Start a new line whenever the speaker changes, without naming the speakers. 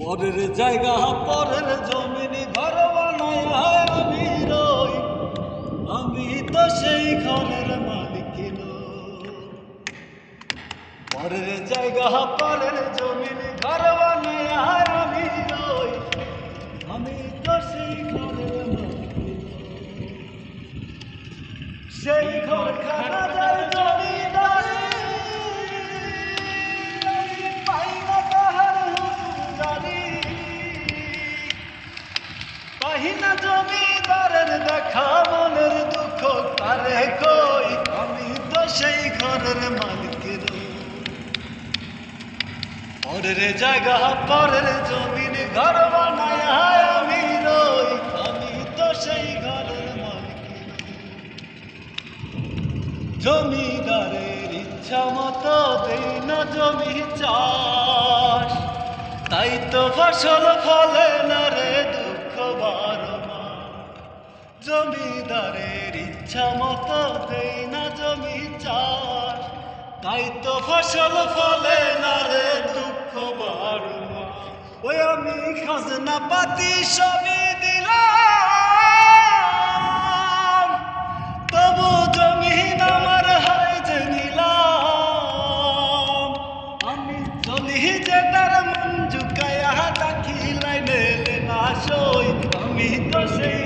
পরের জায়গা, পরের জমিন ঘর আমি রই, আমি তো সেই ঘরের মালিক। পরের জায়গা, পরের জমিন ঘর আমি রই, আমি তো সেই ঘরের মালিক সেই ঘর খানা পাই না জমিদারের দেখা, মনের দুঃখ কারে কই? আমি তো সেই ঘরের মালিক নই। পরের জায়গা, পরের জমিন, ঘর বানায় আমি রই। আমি তো সেই ঘরের মালিক জমিদারের ইচ্ছা মতো দেই না জমি চাষ। তাই তো ফসল ফলে না রে ইচ্ছা মতো দেই না জমি চাষ। তাই তো ফসল ফলে না রে দুঃখ মাস। ওই আমি খাজনা পাতি সবই দিলাম। তবু জমিন আমার হয় যে নিলাম। আমি চলি যে তার মন ঝুঁকায়া তাকি লাইনে না সই আমি তো সেই